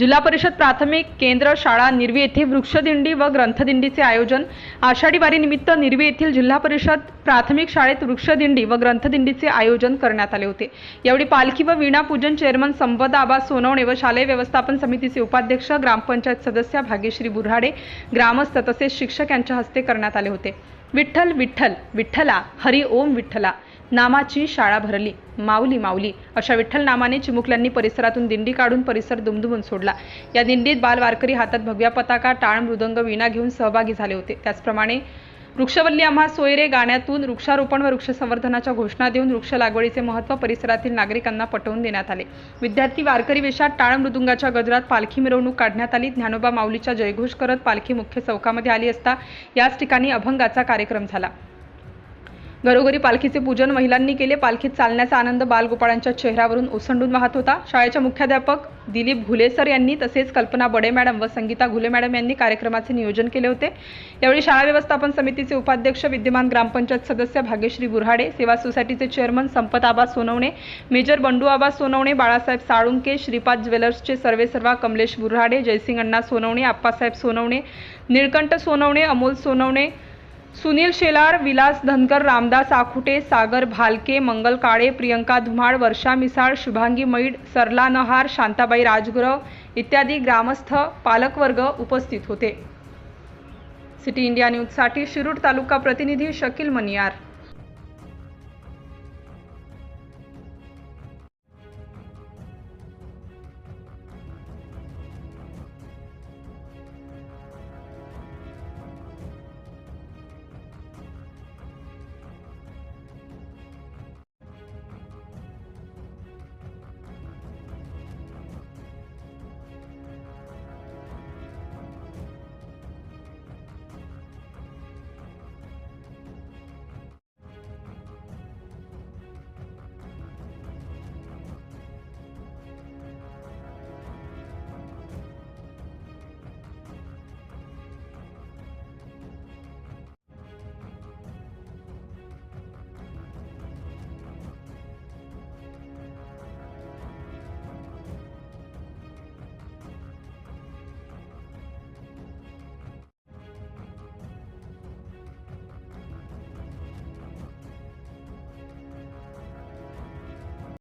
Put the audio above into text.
जिल्हा परिषद प्राथमिक केंद्र शाळा निर्वी येथे वृक्षदिंडी व ग्रंथदिंडीचे आयोजन. आषाढी वारीनिमित्त निर्वी येथील जिल्हा परिषद प्राथमिक शाळेत वृक्षदिंडी व ग्रंथदिंडीचे आयोजन करण्यात आले होते. यावेळी पालखी व वीणा पूजन चेअरमन संपदा आबा सोनवणे व शालेय व्यवस्थापन समितीचे उपाध्यक्ष ग्रामपंचायत सदस्य भाग्यश्री बुऱ्हाडे ग्रामस्थ तसेच शिक्षक यांच्या हस्ते करण्यात आले होते. विठ्ठल विठ्ठल विठ्ठला हरी ओम विठ्ठला. नामाची शाळा भरली. माऊली माऊली. अशा विठ्ठल नामाने चिमुकल्यांनी परिसरातून दिंडी काढून परिसर दुमदुमून सोडला. या दिंडीत बालवारकरी हातात भगव्या पताका टाळ मृदंग वीणा घेऊन सहभागी झाले होते. त्याचप्रमाणे वृक्षवल्ली आम्हा सोयरे गाण्यातून वृक्षारोपण व वृक्ष संवर्धनाच्या घोषणा देऊन वृक्ष लागवडीचे महत्त्व परिसरातील नागरिकांना पटवून देण्यात आले. विद्यार्थी वारकरी वेशात टाळ मृदुंगाच्या गजरात पालखी मिरवणूक काढण्यात आली. ज्ञानोबा माऊलीचा जयघोष करत पालखी मुख्य चौकामध्ये आली असता याच ठिकाणी अभंगाचा कार्यक्रम झाला. घरोघरी पालखीचे पूजन महिलांनी केले पालखीत चालण्याचा आनंद बालगोपाळांच्या चेहऱ्यावरून ओसंडून वाहत होता. शाळेच्या मुख्याध्यापक दिलीप घुलेसर यांनी तसेच कल्पना बडे मॅडम व संगीता घुले मॅडम यांनी कार्यक्रमाचे नियोजन केले होते. यावेळी शाळा व्यवस्थापन समितीचे उपाध्यक्ष विद्यमान ग्रामपंचायत सदस्य भाग्यश्री बुऱ्हाडे सेवा सोसायटीचे चेअरमन संपत आबा सोनवणे मेजर बंडू आबा सोनवणे बाळासाहेब साळुंके श्रीपाद ज्वेलर्सचे सर्वेसर्वा कमलेश बुऱ्हाडे जयसिंग अण्णा सोनवणे आप्पासाहेब सोनवणे निळकंठ सोनवणे अमोल सोनवणे सुनील शेलार विलास धनकर रामदास आखुटे सागर भालके मंगल काळे प्रियंका धुमाळ वर्षा मिसाळ शुभांगी मैड सरला नहार शांताबाई राजगुरव इत्यादी ग्रामस्थ पालकवर्ग उपस्थित होते. सिटी इंडिया न्यूजसाठी शिरूर तालुका प्रतिनिधी शकील मनियार.